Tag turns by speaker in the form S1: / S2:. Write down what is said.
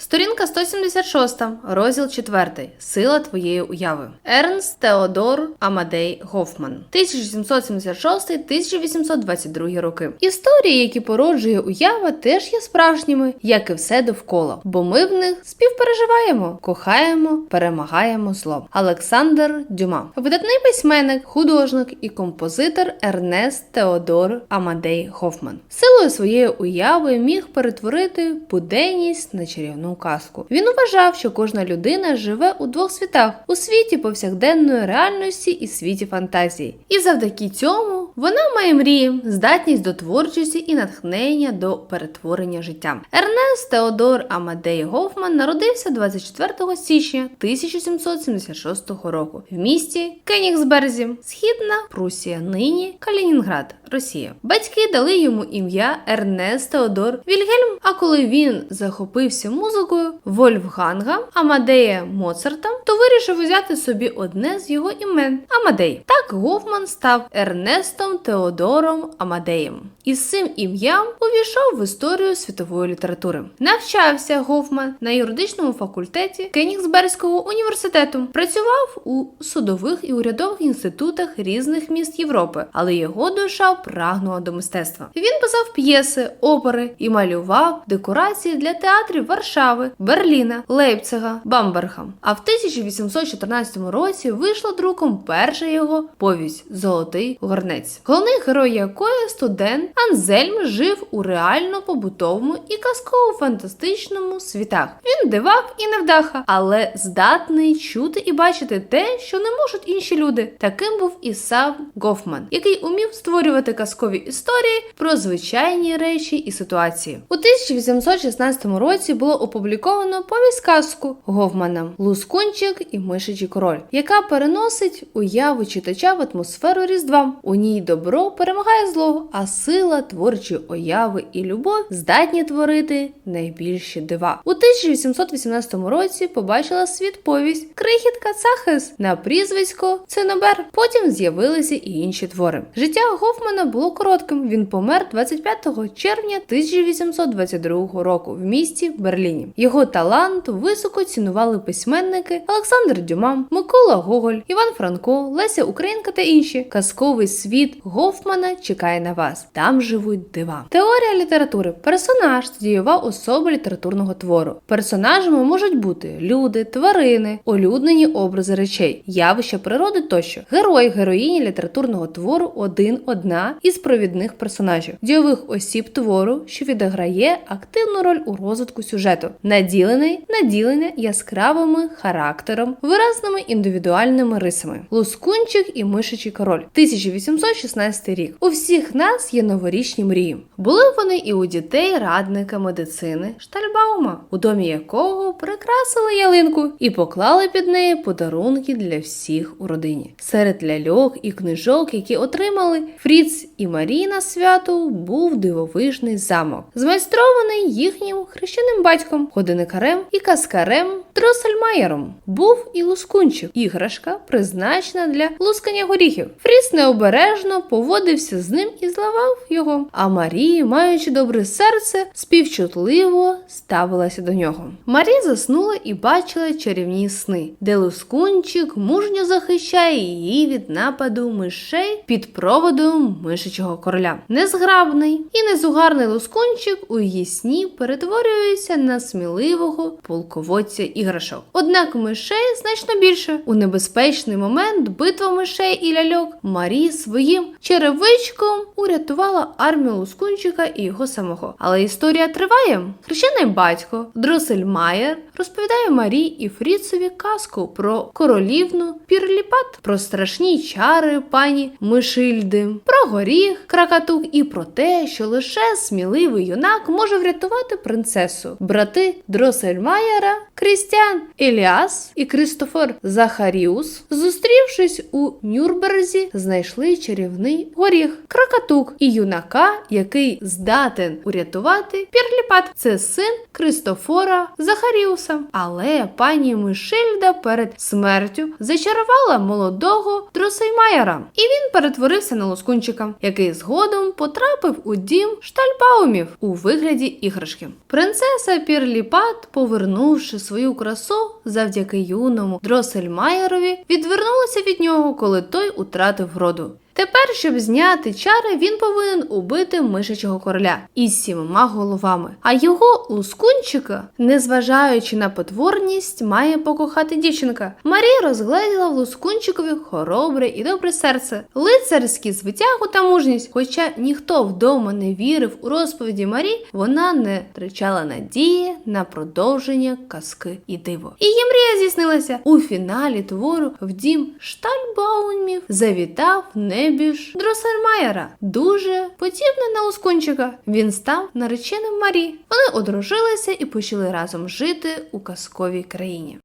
S1: Сторінка 176, розділ 4. Сила твоєї уяви. Ернст Теодор Амадей Гофман. 1776-1822 роки. Історії, які породжує уява, теж є справжніми, як і все довкола, бо ми в них співпереживаємо, кохаємо, перемагаємо зло. Олександр Дюма. Видатний письменник, художник і композитор Ернест Теодор Амадей Гофман. Силою своєї уяви міг перетворити буденність на чарівну казку. Він вважав, що кожна людина живе у двох світах: у світі повсякденної реальності і світі фантазії. І завдяки цьому вона має мрії, здатність до творчості і натхнення до перетворення життя. Ернест Теодор Амадей Гофман народився 24 січня 1776 року в місті Кенігсберзі, Східна Прусія, нині Калінінград, Росія. Батьки дали йому ім'я Ернест Теодор Вільгельм. А коли він захопився музикою Вольфганга Амадея Моцарта, то вирішив взяти собі одне з його імен Амадей. Так Гофман став Ернестом Теодором Амадеєм. І з цим ім'ям увійшов в історію світової літератури. Навчався Гофман на юридичному факультеті Кенігсберзького університету. Працював у судових і урядових інститутах різних міст Європи, але його душа прагнула до мистецтва. Він писав п'єси, опери і малював декорації для театрів Варшави, Берліна, Лейпцига, Бамберга. А в 1814 році вийшла друком перша його повість Золотий горнець, головний герой якої студент Анзельм жив у реально побутовому і казково-фантастичному світах. Він дивак і невдаха, але здатний чути і бачити те, що не можуть інші люди. Таким був і сам Гофман, який умів створювати казкові історії про звичайні речі і ситуації. У 1816 році було опубліковано повість казку Гофмана Лускунчик і Мишичий король, яка переносить уяву читача в атмосферу Різдва. У ній добро перемагає зло, а сила творчої уяви і любов здатні творити найбільші дива. У 1818 році побачила світ повість Крихітка Цахес на прізвисько Цинобер. Потім з'явилися і інші твори. Життя Гофмана було коротким. Він помер 25 червня 1822 року в місті Берліні. Його талант високо цінували письменники Олександр Дюма, Микола Гоголь, Іван Франко, Леся Українка та інші. Казковий світ Гофмана чекає на вас. Там живуть дива. Теорія літератури. Персонаж це дієва особа літературного твору. Персонажами можуть бути люди, тварини, улюднені образи речей, явища природи тощо. Герой, героїні літературного твору один одна із провідних персонажів, дійових осіб твору, що відіграє активну роль у розвитку сюжету, наділений наділення яскравими характером, виразними індивідуальними рисами. Лускунчик і мишичий король, 1816 рік. У всіх нас є новорічні мрії. Були вони і у дітей радника медицини Штальбаума, у домі якого прикрасили ялинку і поклали під неї подарунки для всіх у родині. Серед ляльок і книжок, які отримали Фріц і Маріна свято, був дивовижний замок, змайстрований їхнім хрещеним батьком, годинникарем і каскарем Дроссельмаєром. Був і лускунчик, іграшка, призначена для лускання горіхів. Фріц необережно поводився з ним і зламав його. А Марія, маючи добре серце, співчутливо ставилася до нього. Марія заснула і бачила чарівні сни, де лускунчик мужньо захищає її від нападу мишей під проводом мишачого короля. Незграбний і незугарний лускунчик у її сні перетворюється на сміливого полководця іграшок. Однак мишей значно більше. У небезпечний момент битва мишей і ляльок Марі своїм черевичком урятувала армію лускунчика і його самого. Але історія триває. Хрещений батько Дросельмаєр розповідає Марі і Фріцові казку про королівну Пірліпат, про страшні чари пані Мишильди, про горіх кракатук і про те, що лише сміливий юнак може врятувати принцесу. Брати Дросельмаєра, Крістіан Еліас і Кристофер Захаріус, зустрівшись у Нюрнберзі, знайшли чарівний горіх кракатук і юнака, який здатен урятувати Пірліпат. Це син Кристофора Захаріуса. Але пані Мишельда перед смертю зачарувала молодого Дросеймаєра, і він перетворився на лоскунчика, який згодом потрапив у дім штальбаумів у вигляді іграшки. Принцеса Пірліпат повернувши свою красу завдяки юному Дросельмаєрові, відвернулася від нього, коли той утратив вроду. Тепер, щоб зняти чари, він повинен убити мишачого короля із сімома головами. А його лускунчика, незважаючи на потворність, має покохати дівчинка. Марія розгледіла в лускунчикові хоробре і добре серце, лицарські звитягу та мужність. Хоча ніхто вдома не вірив у розповіді Марі, вона не втрачала надії на продовження казки і диво. Її мрія здійснилася у фіналі твору в дім Штальбаумів завітав небіж Дросельмаєра, дуже подібний на Лускунчика. Він став нареченим Марі. Вони одружилися і почали разом жити у казковій країні.